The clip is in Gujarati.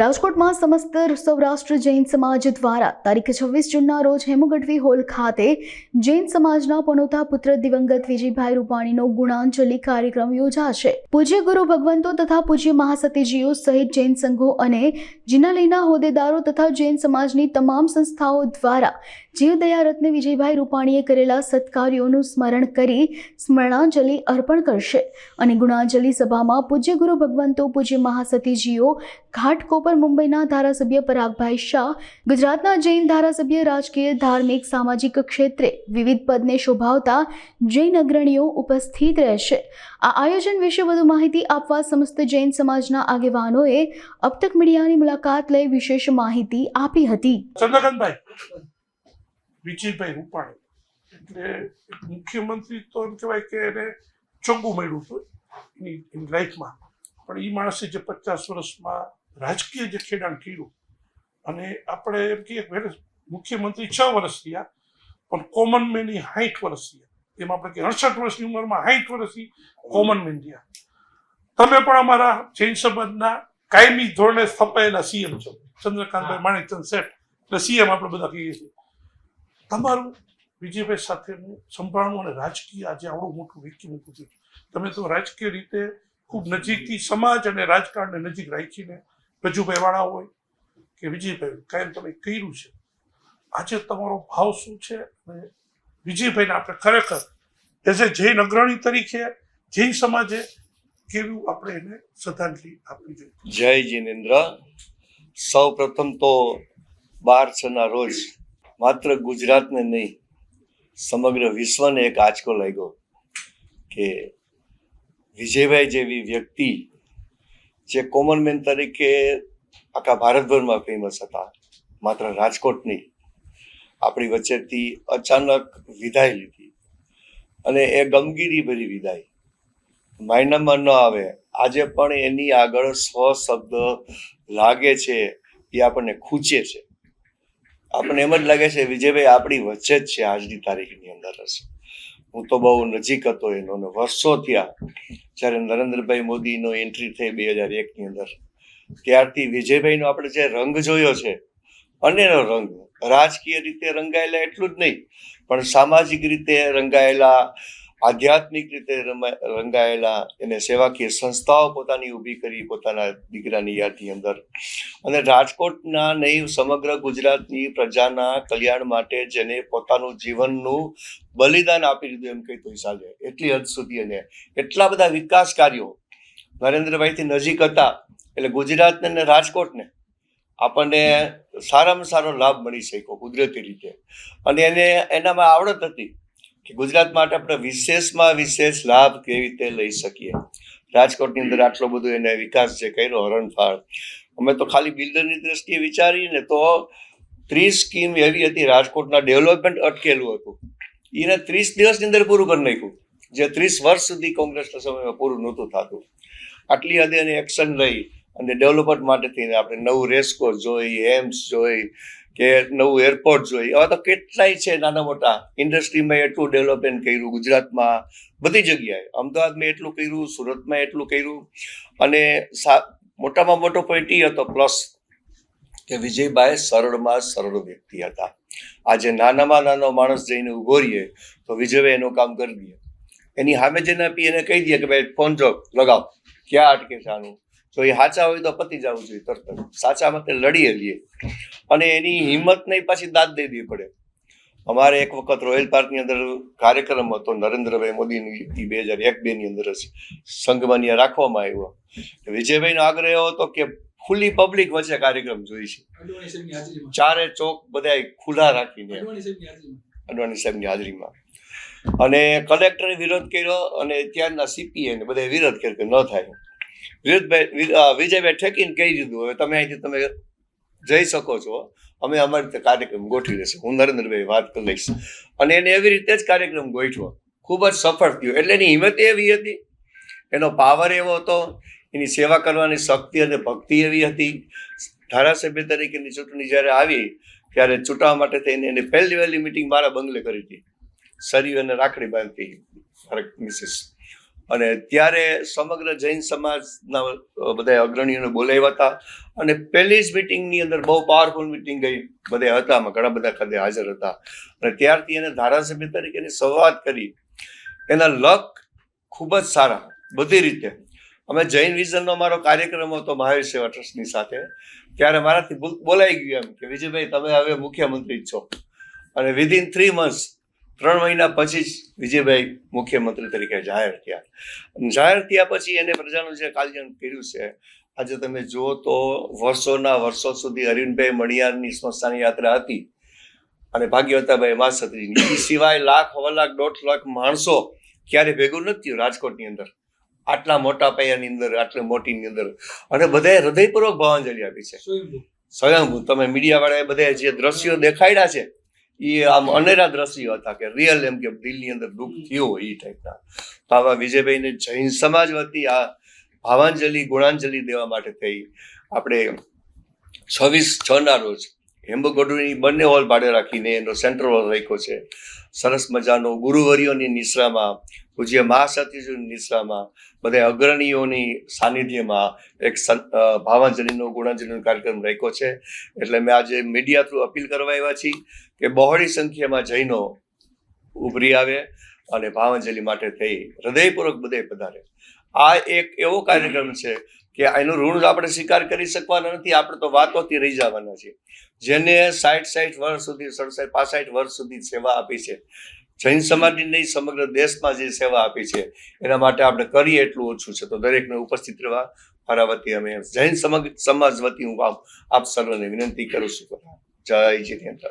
રાજકોટમાં સમસ્ત સૌરાષ્ટ્ર જૈન સમાજ દ્વારા તારીખ છવ્વીસ જૂનના રોજ હેમુગઢવી હોલ ખાતે જૈન સમાજના પનોતા પુત્ર દિવંગત વિજયભાઈ રૂપાણીનો ગુણાંજલિ કાર્યક્રમ યોજાશે. પૂજ્ય ગુરુ ભગવંતો તથા પૂજ્ય મહાસતીજીઓ સહિત જૈન સંઘો અને જિનાલયના હોદ્દેદારો તથા જૈન સમાજની તમામ સંસ્થાઓ દ્વારા જીવદયા રત્ન વિજયભાઈ રૂપાણીએ કરેલા સત્કાર્યોનું સ્મરણ કરી સ્મરણાંજલિ અર્પણ કરશે. અને ગુણાંજલિ સભામાં પૂજ્ય ગુરુ ભગવંતો, પૂજ્ય મહાસતીજીઓ ઘાટકોપર મુંબઈના ધારાસભ્ય પરાગભાઈ શાહ, ગુજરાતના જૈન ધારાસભ્ય રાજકીય ધાર્મિક સામાજિક ક્ષેત્રે વિવિધ પદને શોભાવતા જૈન અગ્રણીઓ ઉપસ્થિત રહેશે. આ આયોજન વિશે વધુ માહિતી આપવા સમસ્ત જૈન સમાજના આગેવાનોએ અબતક મીડિયાની મુલાકાત લઈ વિશેષ માહિતી આપી હતી. વિજયભાઈ રૂપાણી, એટલે મુખ્યમંત્રી તો એમ કહેવાય કે એને ચોખ્ખું મળ્યું હતું એની લાઈફમાં. પણ એ માણસે જે પચાસ વર્ષમાં રાજકીય જે ખેડાણ કર્યું અને આપણે એમ કહીએ મુખ્યમંત્રી છ વર્ષ થયા પણ કોમન મેનની સાઠ વર્ષ થયા. એમાં આપણે કે અડસઠ વર્ષની ઉંમરમાં સાઠ વર્ષથી કોમન મેન થયા. તમે પણ અમારા જૈન સમાજના કાયમી ધોરણે સ્થપાયેલા સીએમ છો. ચંદ્રકાંતભાઈ માણેકચંદ શેઠ એટલે સીએમ આપણે બધા કહીએ છીએ. તમારું વિજયભાઈ સાથેનું સંભાળવું અને રાજકીય આજે આવડું મોટું વ્યક્તિમત્વ છે. તમે તો રાજકીય રીતે ખૂબ નજીકથી સમાજ અને રાજકારણને નજીક રાખીને રજુભાઈ વાળા હોય કે વિજયભાઈ કાયમ તમે કર્યું છે. આજે તમારો ભાવ શું છે? અને વિજયભાઈને આપણે ખરેખર એઝ એ જૈન અગ્રણી તરીકે જૈન સમાજે કેવું આપણે એને શ્રદ્ધાંજલિ આપવી જોઈએ? જય જિનેન્દ્ર. સૌ પ્રથમ તો બાર છના રોજ માત્ર ગુજરાતને નહીં, સમગ્ર વિશ્વને એક આંચકો લાગ્યો કે વિજયભાઈ જેવી વ્યક્તિ જે કોમન મેન તરીકે આખા ભારતભરમાં ફેમસ હતા. માત્ર રાજકોટ નહીં, આપણી વચ્ચેથી અચાનક વિદાય લીધી. અને એ ગમગીરી ભરી વિદાય. માયનામાં ન આવે. આજે પણ એની આગળ સ્વ શબ્દ લાગે છે એ આપણને ખૂંચે છે. આપણને એમ જ લાગે છે, વિજયભાઈ, આપણી વચ્ચે જ છે આજની તારીખની અંદર. હશે હું તો બહુ નજીક હતો, એનો વર્ષો થયા. જ્યારે નરેન્દ્રભાઈ મોદીનો એન્ટ્રી થઈ બે હજાર એકની અંદર. ત્યારથી વિજયભાઈનો આપણે જે રંગ જોયો છે અન્યનો રંગ. રાજકીય રીતે રંગાયેલા એટલું જ નહીં, પણ સામાજિક રીતે રંગાયેલા આધ્યાત્મિક રીતે રંગાયેલા એને સેવાકીય સંસ્થાઓ પોતાની ઊભી કરી પોતાના દીકરાની યાદની અંદર. અને રાજકોટના નહીં, સમગ્ર ગુજરાતની પ્રજાના કલ્યાણ માટે જેને પોતાનું જીવનનું બલિદાન આપી દીધું એમ કહી તો ચાલે. એટલી હદ સુધી અને એટલા બધા વિકાસ કાર્યો નરેન્દ્રભાઈથી નજીક હતા, એટલે ગુજરાતને અને રાજકોટને આપણને સારામાં સારો લાભ મળી શક્યો કુદરતી રીતે. અને એને, એનામાં આવડત હતી. કે ગુજરાત માટે આપણે વિશેષમાં વિશેષ લાભ કેવી રીતે લઈ શકીએ? રાજકોટની અંદર આટલો બધો એને વિકાસ જે કર્યો હરણફાળ, અમે તો ખાલી બિલ્ડરની દ્રષ્ટિએ વિચારીને તો ત્રીસ સ્કીમ એવી હતી રાજકોટના ડેવલપમેન્ટ અટકેલું હતું. એને ત્રીસ દિવસની અંદર પૂરું કરી નાખ્યું. જે ત્રીસ વર્ષ સુધી કોંગ્રેસના સમયમાં પૂરું નહોતું થતું. આટલી હદે એને એક્શન લઈ અને ડેવલપમેન્ટ માટે થઈને આપણે નવું રેસકોર્સ જોઈ, એમ્સ જોઈ કે નવું એરપોર્ટ જોઈએ. હવે તો કેટલાય છે નાના મોટા. ઇન્ડસ્ટ્રીમાં એટલું ડેવલપમેન્ટ કર્યું. ગુજરાતમાં બધી જગ્યાએ. અમદાવાદમાં એટલું કર્યું, સુરતમાં એટલું કર્યું. અને મોટામાં મોટો પોઈન્ટ એ હતો. પ્લસ કે વિજયભાઈ સરળમાં સરળ વ્યક્તિ હતા. આજે નાનામાં નાનો માણસ જઈને ઊભો રહીએ, તો વિજયભાઈ એનું કામ કરી દઈએ. એની સામે જઈને આપી એને કહી દઈએ કે, ભાઈ ફોન જો, લગાવ. ક્યાં અટકે છે આનું? જો એ સાચા હોય તો પતી જવું જોઈએ તરત સાચા માટે લડીએ લઈએ અને એની હિંમત નહીં પાછી દાદ દઈ દેવી પડે. અમારે એક વખત રોયલ પાર્કની અંદર કાર્યક્રમ હતો નરેન્દ્રભાઈ મોદીની એ બે હજાર એક બે ની અંદર સંઘમાં રાખવામાં આવ્યો. વિજયભાઈનો આગ્રહ એવો હતો કે ખુલ્લી પબ્લિક વચ્ચે કાર્યક્રમ જોઈ છે. ચારે ચોક બધાય ખુલ્લા રાખીને. અડવાણી સાહેબની હાજરીમાં. અને કલેક્ટરે વિરોધ કર્યો અને ત્યારના સીપીએ ને બધાએ વિરોધ કર્યો કે ન થાય. વિરોધભાઈ વિજયભાઈ ઠેકીને કહી દીધું, હવે તમે અહીંથી તમે જઈ શકો છો. અમે અમારી રીતે કાર્યક્રમ ગોઠવી લેશું હું નરેન્દ્રભાઈ વાત કરી લઈશ. અને એને એવી રીતે જ કાર્યક્રમ ગોઠવો ખૂબ જ સફળ થયો. એટલે એની હિંમત એવી હતી. એનો પાવર એવો હતો. એની સેવા કરવાની શક્તિ અને ભક્તિ એવી હતી. ધારાસભ્ય તરીકેની ચૂંટણી જ્યારે આવી, ત્યારે ચૂંટવા માટે થઈને એની પહેલી વહેલી મિટિંગ મારા બંગલે કરી હતી. શરીર અને રાખડી બાંધતી મારા મિસિસ અને ત્યારે સમગ્ર જૈન સમાજના બધા અગ્રણીઓને બોલાવ્યા હતા. અને પહેલી જ મિટિંગની અંદર બહુ પાવરફુલ મિટિંગ ગઈ. બધા હતા ઘણા બધા ખાતે હાજર હતા. અને ત્યારથી એને ધારાસભ્ય તરીકેની શરૂઆત કરી. એના લક ખૂબ જ સારા, બધી રીતે. અમે જૈન વિઝનનો મારો કાર્યક્રમ હતો મહાવીર સેવા ટ્રસ્ટની સાથે. ત્યારે મારાથી બોલાઈ ગયું એમ કે, વિજયભાઈ, તમે હવે મુખ્યમંત્રી છો. અને વિધિન થ્રી મંથ્સ ત્રણ મહિના પછી જ વિજયભાઈ મુખ્યમંત્રી તરીકે જાહેર થયા. જાહેર થયા પછી એને પ્રજાનું જે કલ્યાણ કર્યું છે આજે તમે જુઓ તો વર્ષોના વર્ષો સુધી અરવિંદભાઈ મણિયારની સ્મશાન યાત્રા હતી અને ભાગ્યવતાભાઈ માસત્રીની એ સિવાય લાખ હવા લાખ દોઢ લાખ માણસો ક્યારે ભેગું નથી થયું રાજકોટની અંદર. આટલા મોટા પાયાની અંદર આટલી મોટીની અંદર. અને બધાએ હૃદયપૂર્વક ભાવાંજલિ આપી છે. સ્વયંભૂ. તમે મીડિયા વાળાએ બધા જે દ્રશ્યો દેખાડ્યા છે એ આમ અનેરા દ્રશ્યો હતા કે રિયલ એમ કે દિલની અંદર દુઃખ થયું હોય એ ટાઈપના તો આવા વિજયભાઈને જૈન સમાજ વતી આ ભાવાંજલિ, ગુણાંજલિ દેવા માટે થઈ. આપણે છવ્વીસ, છ ના રોજ હેમ્બગોડની બંને હોલ ભાડે રાખીને એનો સેન્ટ્રલ હોલ રાખ્યો છે. સરસ મજાનો ગુરુવર્યોની નિશ્રામાં, પૂજ્ય મહાસતીજીની નિશ્રામાં બધા અગ્રણીઓની સાનિધ્યમાં એક ભાવાંજલિનો, ગુણાંજલિનો કાર્યક્રમ રાખ્યો છે. એટલે મેં આજે મીડિયા થ્રુ અપીલ કરવા આવ્યા છીએ કે બહોળી સંખ્યામાં જૈનો ઉભરી આવે અને ભાવાંજલિ માટે થઈ. હૃદયપૂર્વક બધે પધારે. આ એક એવો કાર્યક્રમ છે કે એનું ઋણ આપણે સ્વીકાર કરી શકવાના નથી, આપણે તો વાતોથી રહી જવાના છે જેને સાઠ સાઠ વર્ષ સુધી, સડસઠ, પાસઠ વર્ષ સુધી સેવા આપી છે, જૈન સમાજની નહીં, સમગ્ર દેશમાં જે સેવા આપી છે, એના માટે આપણે કરીએ એટલું ઓછું છે. તો દરેકને ઉપસ્થિત રહેવા, મારા વતી અમે જૈન સમગ્ર સમાજ વતી હું આપ સર્વને વિનંતી કરું છું. જય જીનેન્દ્ર